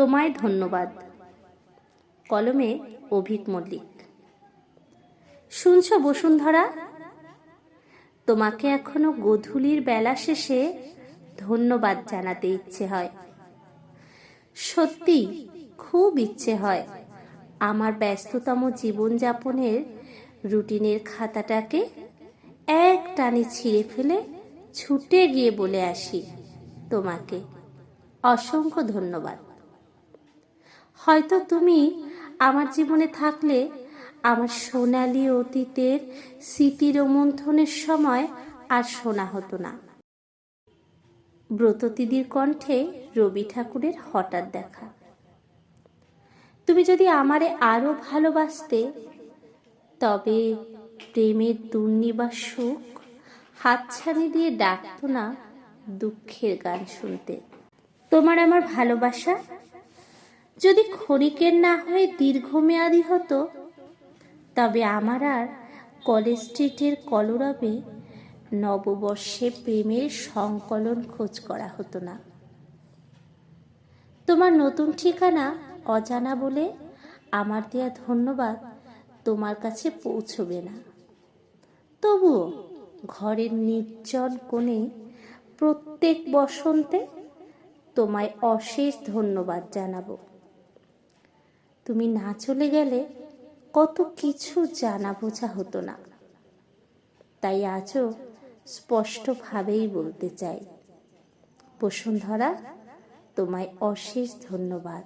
তোমায় ধন্যবাদ। কলমে অভিক মল্লিক। শুনছ বসুন্ধরা? তোমাকে এখনও গধূলির বেলা শেষে ধন্যবাদ জানাতে ইচ্ছে হয়। সত্যি খুব ইচ্ছে হয়। আমার ব্যস্ততম জীবনযাপনের রুটিনের খাতাটাকে এক টানে ছিঁড়ে ফেলে ছুটে গিয়ে বলে আসি তোমাকে। অসংখ্য ধন্যবাদ। হয়তো তুমি আমার জীবনে থাকলে আমার সোনালি অতীতের স্মৃতিরোমন্থনের সময় আর শোনা হতো না। ব্রততিদির কণ্ঠে রবি ঠাকুরের হঠাৎ দেখা। তুমি যদি আমারে আরও ভালোবাসতে, তবে প্রেমের দুর্নিবাস সুখ হাতছানি দিয়ে ডাকতো না দুঃখের গান শুনতে। তোমার আমার ভালোবাসা যদি ক্ষণিকের না হয়ে দীর্ঘমেয়াদী হতো, তবে আমার আর কলেজ স্ট্রিটের কলরবে নববর্ষে প্রেমের সংকলন খোঁজ করা হতো না। তোমার নতুন ঠিকানা অজানা বলে আমার দেয়া ধন্যবাদ তোমার কাছে পৌঁছবে না। তবুও ঘরের নির্জন কোণে প্রত্যেক বসন্তে তোমায় অশেষ ধন্যবাদ জানাব। তুমি না চলে গেলে কত কিছু জানা বোঝা হতো না। তাই আজও স্পষ্টভাবেই বলতে চাই, বসুন্ধরা, তোমায় অশেষ ধন্যবাদ।